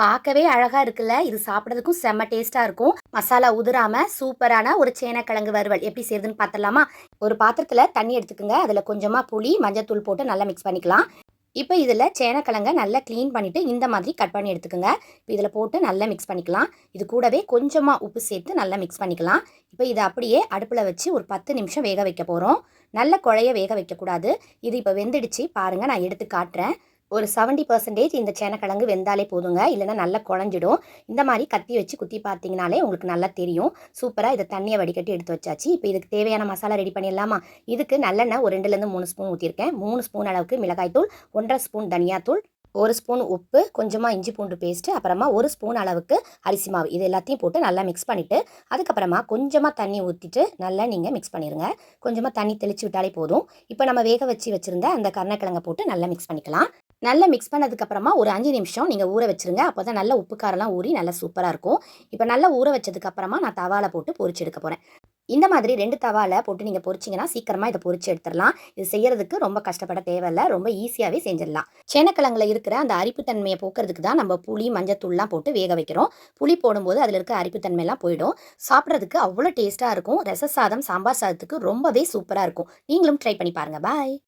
பார்க்கவே அழகா இருக்குல்ல? இது சாப்பிட்றதுக்கும் செம்ம டேஸ்டா இருக்கும். மசாலா உதிராம சூப்பரான ஒரு சேனக்கிழங்கு வறுவல். எப்படி செய்யுதுன்னு பார்த்துடலாமா ஒரு பாத்திரத்துல தண்ணி எடுத்துக்கோங்க. அதுல கொஞ்சமா புளி மஞ்சத்தூள் போட்டு நல்லா மிக்ஸ் பண்ணிக்கலாம். இப்போ இதில் சேனக்கிழங்க நல்லா க்ளீன் பண்ணிவிட்டு இந்த மாதிரி கட் பண்ணி எடுத்துக்கோங்க. இப்போ இதில் போட்டு நல்லா மிக்ஸ் பண்ணிக்கலாம். இது கூடவே கொஞ்சமாக உப்பு சேர்த்து நல்லா மிக்ஸ் பண்ணிக்கலாம். இப்போ இதை அப்படியே அடுப்பில் வச்சு ஒரு பத்து நிமிஷம் வேக வைக்க போகிறோம் நல்ல குழைய வேக வைக்கக்கூடாது. இது இப்போ வெந்துடுச்சு. பாருங்கள் நான் எடுத்து காட்டுறேன். ஒரு செவன்ட்டி பர்சன்டேஜ் இந்த சேனக்கிழங்கு வெந்தாலே போதுங்க. இல்லைன்னா நல்லா குழஞ்சிடும். இந்த மாதிரி கத்தி வச்சு குத்தி பார்த்தீங்கனாலே உங்களுக்கு நல்லா தெரியும். சூப்பராக இதை தண்ணியை வடிகட்டி எடுத்து வச்சாச்சு. இப்போ இதுக்கு தேவையான மசாலா ரெடி பண்ணிடலாமா? இதுக்கு நல்லெண்ணெய் ஒரு ரெண்டுலேருந்து மூணு ஸ்பூன் ஊற்றிருக்கேன் மூணு ஸ்பூன் அளவுக்கு மிளகாய்த்தூள் ஒன்றரை ஸ்பூன் தனியாத்தூள் ஒரு ஸ்பூன் உப்பு கொஞ்சமாக இஞ்சி பூண்டு பேஸ்ட்டு அப்புறமா ஒரு ஸ்பூன் அளவுக்கு அரிசி மாவு. இது எல்லாத்தையும் போட்டு நல்லா மிக்ஸ் பண்ணிவிட்டு அதுக்கப்புறமா கொஞ்சமாக தண்ணி ஊற்றிட்டு நல்லா நீங்கள் மிக்ஸ் பண்ணிடுங்க கொஞ்சமாக தண்ணி தெளித்து விட்டாலே போதும். இப்போ நம்ம வேக வச்சு வச்சுருந்த அந்த கருணக்கிழங்கை போட்டு நல்லா மிக்ஸ் பண்ணிக்கலாம். நல்லா மிக்ஸ் பண்ணதுக்கப்புறமா ஒரு அஞ்சு நிமிஷம் நீங்கள் ஊற வச்சுருங்க. அப்போ தான் நல்லா உப்பு காரெல்லாம் ஊறி நல்லா சூப்பராக இருக்கும். இப்போ நல்லா ஊற வச்சதுக்கப்புறமா நான் தவால போட்டு பொரிச்சு எடுக்க போகிறேன் இந்த மாதிரி ரெண்டு தவாவில் போட்டு நீங்கள் பொரிச்சிங்கன்னா சீக்கிரமாக இதை பொரிச்சு எடுத்துடலாம். இது செய்யறதுக்கு ரொம்ப கஷ்டப்பட தேவையில்லை. ரொம்ப ஈஸியாகவே செஞ்சிடலாம். சேனக்கிழங்குல இருக்கிற அந்த அரிப்புத்தன்மையை போக்குறதுக்கு தான் நம்ம புளி மஞ்சத்தூள்லாம் போட்டு வேக வைக்கிறோம். புளி போடும்போது அதில் இருக்க அரிப்புத்தன்மையெல்லாம் போயிடும். சாப்பிட்றதுக்கு அவ்வளோ டேஸ்ட்டாக இருக்கும். ரச சாதம் சாம்பார் சாதத்துக்கு ரொம்பவே சூப்பராக இருக்கும். நீங்களும் ட்ரை பண்ணி பாருங்கள் பாய்